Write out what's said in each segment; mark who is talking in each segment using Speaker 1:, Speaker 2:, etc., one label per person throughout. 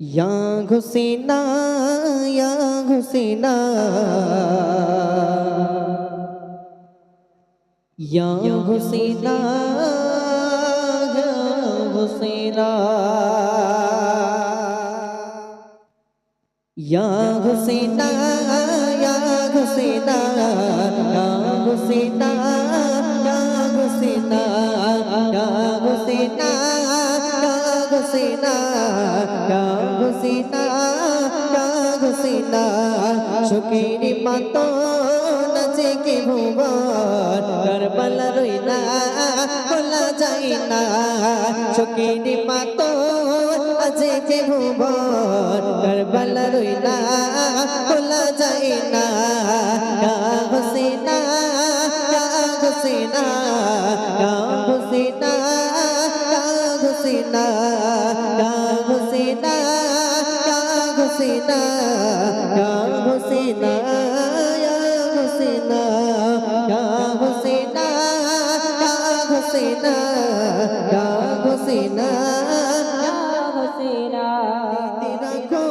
Speaker 1: ইয়া হুসিনা ইয়া হুসিনা ইয়া হুসিনা ইয়া হুসিনা ইয়া হুসিনা ইয়া হুসিনা ইয়া হুসিনা ইয়া হুসিনা ইয়া হুসিনা না, সুখীর মাতা নাচিকে ভুবন কারবালা রই না, বলা যাই না। সুখীর মাতা আজকে ভুবন কারবালা রই না, বলা যাই না। হুসেনা হুসেনা হুসেনা হুসেনা হুসেনা হুসিনা, ইয়া হুসিনা ইয়া হুসিনা ইয়া হুসিনা ইয়া হুসিনা ইয়া হুসিনা, ইয়া
Speaker 2: হুসেনা।
Speaker 1: রাখো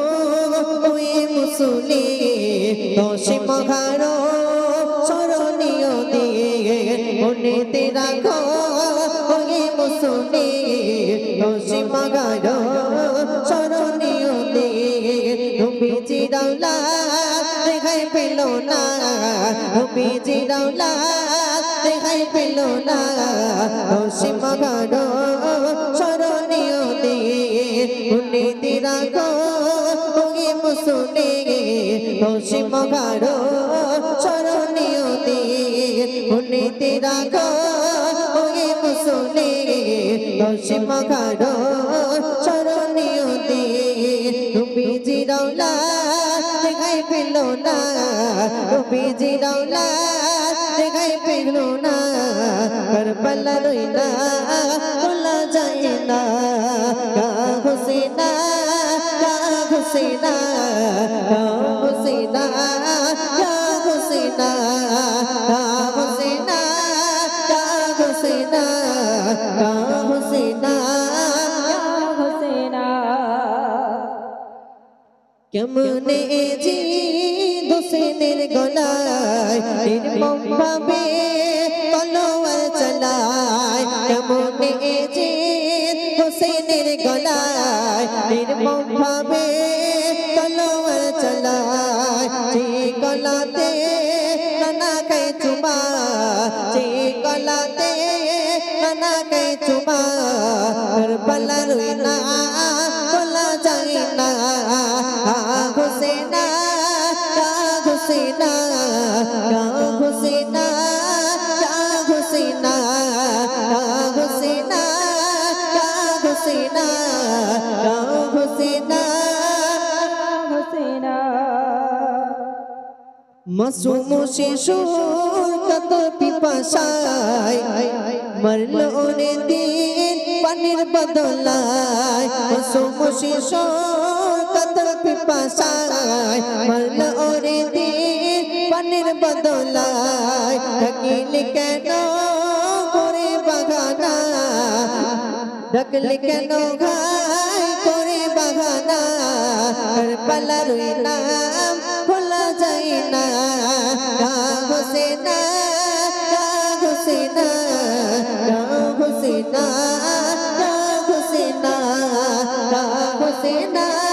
Speaker 1: ওই মুসুলি দোষে মঘারো স্মরণীয় দিয়ে মনেতে রাখো ওই মুসুলি দোষে মঘারো জিরাউলা রেহাই পেল না। রবি জিরাউলা রেহাই পেল না। অসীম গণ স্মরণীয় দিন উনি দিরা গো মুসুনে। অসীম গণ স্মরণীয় দিন উনি দিরা গো মুসুনে। অসীম গণ রুবিজি রওলা দেখাই পেল না। রুবিজি রওলা দেখাই পেল না। করবালা রইলা বলা যায় না হুসেনা হুসেনা হুসেনা হুসেনা হুসেনা হুসেনা হুসেনা কেমনে জি হোসেনের গলায় নির্মম ভাবে তলোয়ার চালায়। কেমনে জি হোসেনের গলায় নির্মম ভাবে তলোয়ার চালায়। যে গলাতে নানা কে চুমা, যে গলাতে নানা কে চুমা করবলা রইনা বলা যায় না হুসেনা হুসেনা হুসেনা হুসেনা হুসেনা হুসেনা হুসেনা
Speaker 2: হুসেনা।
Speaker 1: মাসুম শিশুর কত পিপাসায়, মরল ওরে দিন। পানির বদলায় অসম শিষ কতল পিপাসায় মরল ওরে দিন পানির বদলায়, ঢকিল কেন করে বাগানা? ঢকল কেন ঘাই করে বাগানা? পালার নাম খোলা যায় না। ঘুষে না ঘুষে না ঘুষে না। হবে না